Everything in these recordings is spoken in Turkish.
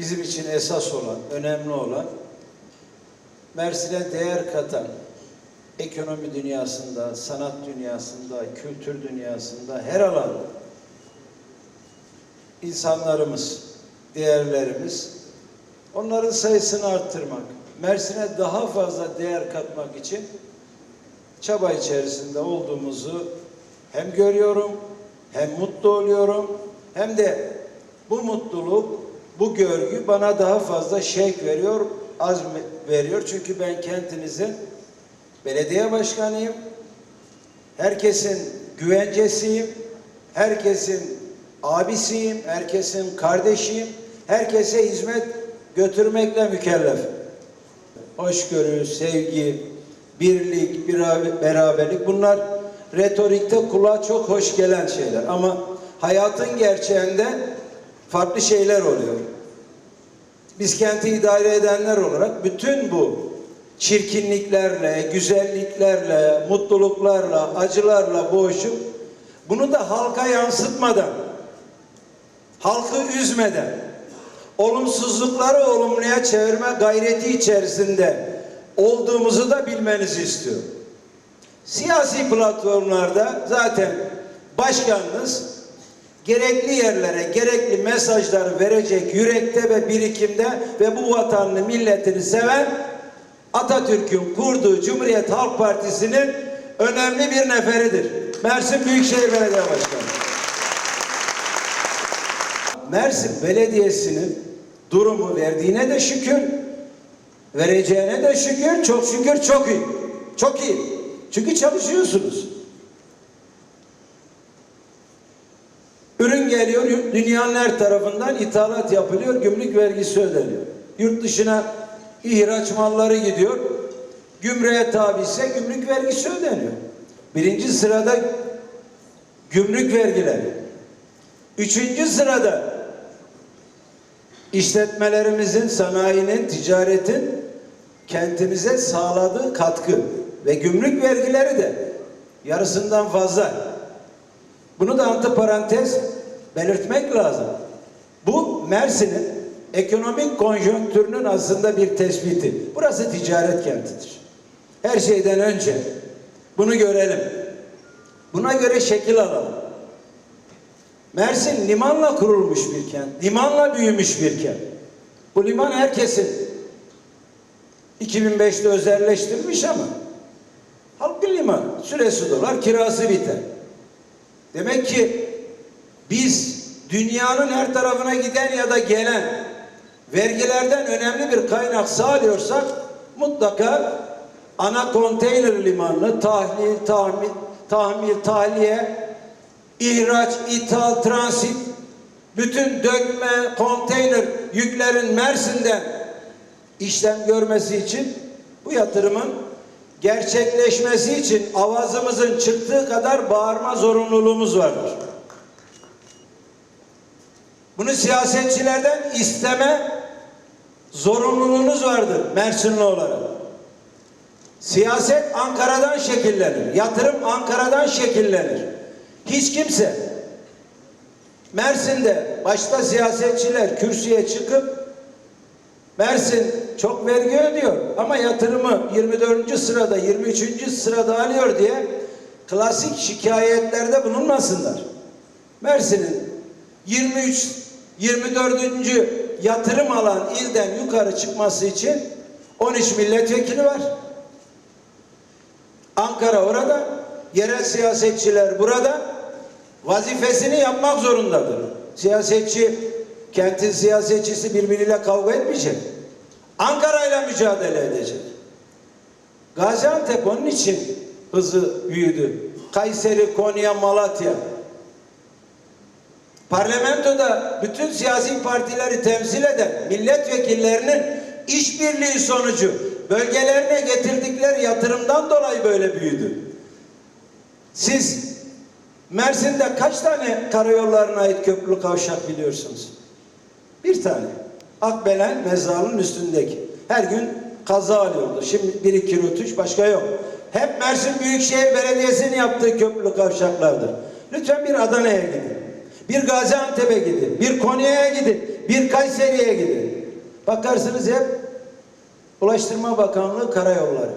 bizim için esas olan, önemli olan Mersin'e değer katan ekonomi dünyasında, sanat dünyasında, kültür dünyasında her alanda insanlarımız, değerlerimiz onların sayısını arttırmak, Mersin'e daha fazla değer katmak için çaba içerisinde olduğumuzu hem görüyorum, hem mutlu oluyorum, hem de bu mutluluk, bu görgü bana daha fazla şevk veriyor, azm veriyor. Çünkü ben kentinizin belediye başkanıyım. Herkesin güvencesiyim. Herkesin abisiyim, herkesin kardeşiyim. Herkese hizmet götürmekle mükellef. Hoşgörü, sevgi, birlik, beraberlik bunlar retorikte kulağa çok hoş gelen şeyler ama hayatın gerçeğinde farklı şeyler oluyor. Biz kenti idare edenler olarak bütün bu çirkinliklerle, güzelliklerle, mutluluklarla, acılarla boğuşup bunu da halka yansıtmadan, halkı üzmeden, olumsuzlukları olumluya çevirme gayreti içerisinde olduğumuzu da bilmenizi istiyorum. Siyasi platformlarda zaten başkanınız gerekli yerlere gerekli mesajları verecek yürekte ve birikimde ve bu vatanını milletini seven Atatürk'ün kurduğu Cumhuriyet Halk Partisi'nin önemli bir neferidir. Mersin Büyükşehir Belediye Başkanı. Mersin Belediyesi'nin durumu verdiğine de şükür, vereceğine de şükür, çok şükür çok iyi. Çok iyi. Çünkü çalışıyorsunuz. Geliyor, dünyanın her tarafından ithalat yapılıyor, gümrük vergisi ödeniyor. Yurt dışına ihraç malları gidiyor, gümrüğe tabi ise gümrük vergisi ödeniyor. Birinci sırada gümrük vergileri. Üçüncü sırada işletmelerimizin, sanayinin, ticaretin kentimize sağladığı katkı ve gümrük vergileri de yarısından fazla. Bunu da antiparantez belirtmek lazım. Bu Mersin'in ekonomik konjonktürünün aslında bir tespiti. Burası ticaret kentidir. Her şeyden önce bunu görelim. Buna göre şekil alalım. Mersin limanla kurulmuş bir kent. Limanla büyümüş bir kent. Bu liman herkesin 2005'te özelleştirilmiş ama halkın limanı. Süresi dolar, kirası biter. Demek ki biz dünyanın her tarafına giden ya da gelen vergilerden önemli bir kaynak sağlıyorsak mutlaka ana konteyner limanını tahlil, tahmil, tahmil, tahliye, ihraç, ithal, transit, bütün dökme, konteyner yüklerin Mersin'den işlem görmesi için bu yatırımın gerçekleşmesi için avazımızın çıktığı kadar bağırma zorunluluğumuz vardır. Bunu siyasetçilerden isteme zorunluluğunuz vardır Mersinli olarak. Siyaset Ankara'dan şekillenir. Yatırım Ankara'dan şekillenir. Hiç kimse Mersin'de başta siyasetçiler kürsüye çıkıp Mersin çok vergi ödüyor ama yatırımı 24. sırada 23. sırada alıyor diye klasik şikayetlerde bulunmasınlar. Mersin'in 23 24. yatırım alan ilden yukarı çıkması için 13 milletvekili var. Ankara orada, yerel siyasetçiler burada vazifesini yapmak zorundadır. Siyasetçi, kentin siyasetçisi birbiriyle kavga etmeyecek. Ankara ile mücadele edecek. Gaziantep onun için hızı büyüdü. Kayseri, Konya, Malatya. Parlamentoda bütün siyasi partileri temsil eden milletvekillerinin işbirliği sonucu bölgelerine getirdikleri yatırımdan dolayı böyle büyüdü. Siz Mersin'de kaç tane karayollarına ait köprülü kavşak biliyorsunuz? Bir tane. Akbelen mezarının üstündeki. Her gün kaza alıyordu. Şimdi bir iki rötuş başka yok. Hep Mersin Büyükşehir Belediyesi'nin yaptığı köprülü kavşaklardır. Lütfen bir Adana'ya gidin. Bir Gaziantep'e gidin. Bir Konya'ya gidin. Bir Kayseri'ye gidin. Bakarsınız hep Ulaştırma Bakanlığı Karayolları.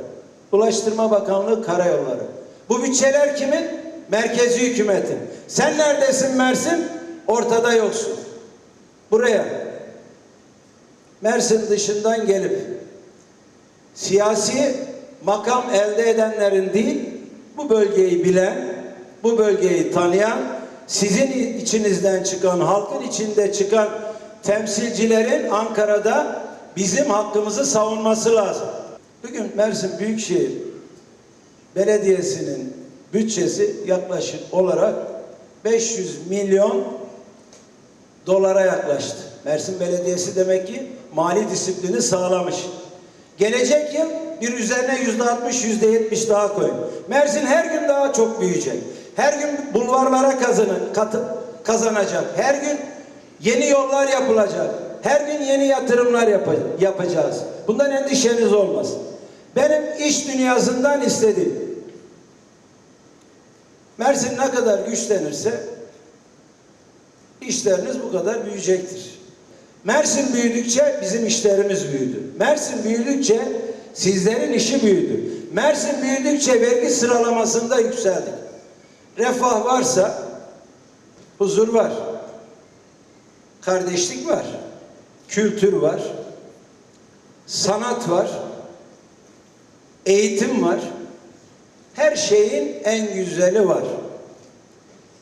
Ulaştırma Bakanlığı Karayolları. Bu bütçeler kimin? Merkezi hükümetin. Sen neredesin Mersin? Ortada yoksun. Buraya Mersin dışından gelip siyasi makam elde edenlerin değil, bu bölgeyi bilen, bu bölgeyi tanıyan, sizin içinizden çıkan, halkın içinde çıkan temsilcilerin Ankara'da bizim hakkımızı savunması lazım. Bugün Mersin Büyükşehir Belediyesi'nin bütçesi yaklaşık olarak 500 milyon dolara yaklaştı. Mersin Belediyesi demek ki mali disiplini sağlamış. Gelecek yıl bir üzerine yüzde altmış, yüzde yetmiş daha koyun. Mersin her gün daha çok büyüyecek. Her gün bulvarlara kazanı, katı, kazanacak. Her gün yeni yollar yapılacak. Her gün yeni yatırımlar yapa- yapacağız. Bundan endişeniz olmasın. Benim iş dünyasından istediğim Mersin ne kadar güçlenirse işleriniz bu kadar büyüyecektir. Mersin büyüdükçe bizim işlerimiz büyüdü. Mersin büyüdükçe sizlerin işi büyüdü. Mersin büyüdükçe vergi sıralamasında yükseldik. Refah varsa huzur var. Kardeşlik var. Kültür var. Sanat var. Eğitim var. Her şeyin en güzeli var.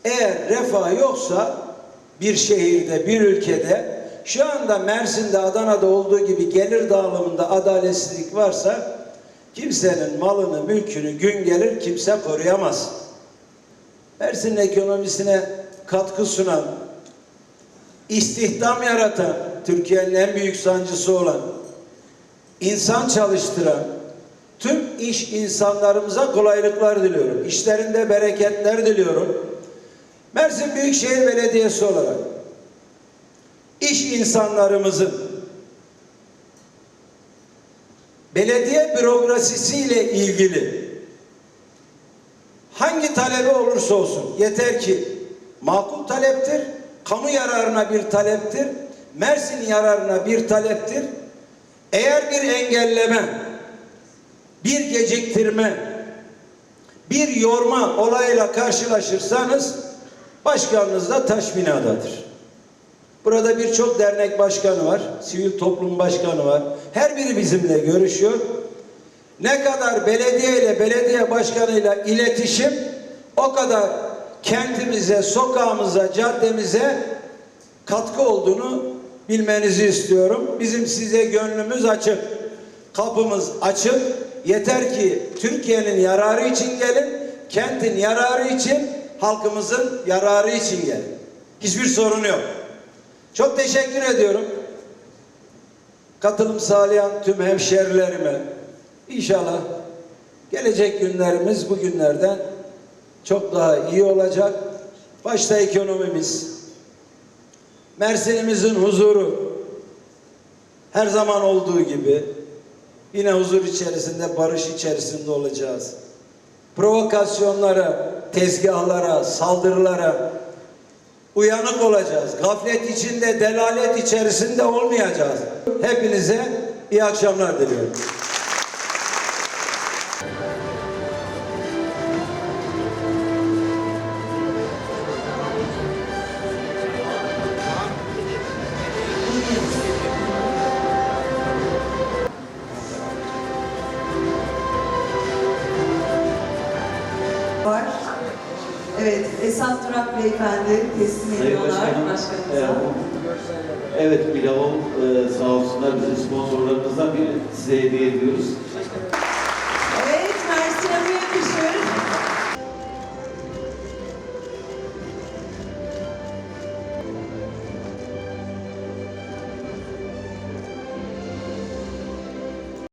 Eğer refah yoksa bir şehirde, bir ülkede şu anda Mersin'de, Adana'da olduğu gibi gelir dağılımında adaletsizlik varsa kimsenin malını, mülkünü gün gelir kimse koruyamaz. Mersin'in ekonomisine katkı sunan, istihdam yaratan, Türkiye'nin en büyük sancısı olan, insan çalıştıran, tüm iş insanlarımıza kolaylıklar diliyorum. İşlerinde bereketler diliyorum. Mersin Büyükşehir Belediyesi olarak iş insanlarımızın belediye bürokrasisiyle ilgili hangi talebi olursa olsun yeter ki makul taleptir, kamu yararına bir taleptir, Mersin yararına bir taleptir. Eğer bir engelleme, bir geciktirme, bir yorma olayla karşılaşırsanız başkanınız da taş binadadır. Burada birçok dernek başkanı var, sivil toplum başkanı var. Her biri bizimle görüşüyor. Ne kadar belediye ile belediye başkanıyla iletişim o kadar kentimize, sokağımıza, caddemize katkı olduğunu bilmenizi istiyorum. Bizim size gönlümüz açık. Kapımız açık. Yeter ki Türkiye'nin yararı için gelin, kentin yararı için, halkımızın yararı için gelin. Hiçbir sorun yok. Çok teşekkür ediyorum. Katılım sağlayan tüm hemşerilerime inşallah gelecek günlerimiz bugünlerden çok daha iyi olacak. Başta ekonomimiz, Mersin'imizin huzuru her zaman olduğu gibi yine huzur içerisinde, barış içerisinde olacağız. Provokasyonlara, tezgahlara, saldırılara uyanık olacağız. Gaflet içinde, delalet içerisinde olmayacağız. Hepinize iyi akşamlar diliyorum. Durak Beyefendi teslim Sayın ediyorlar Başkanım, başkanımıza. e, evet Pilavov e, sağ olsunlar bizim sponsorlarımızdan biri size hediye ediyoruz.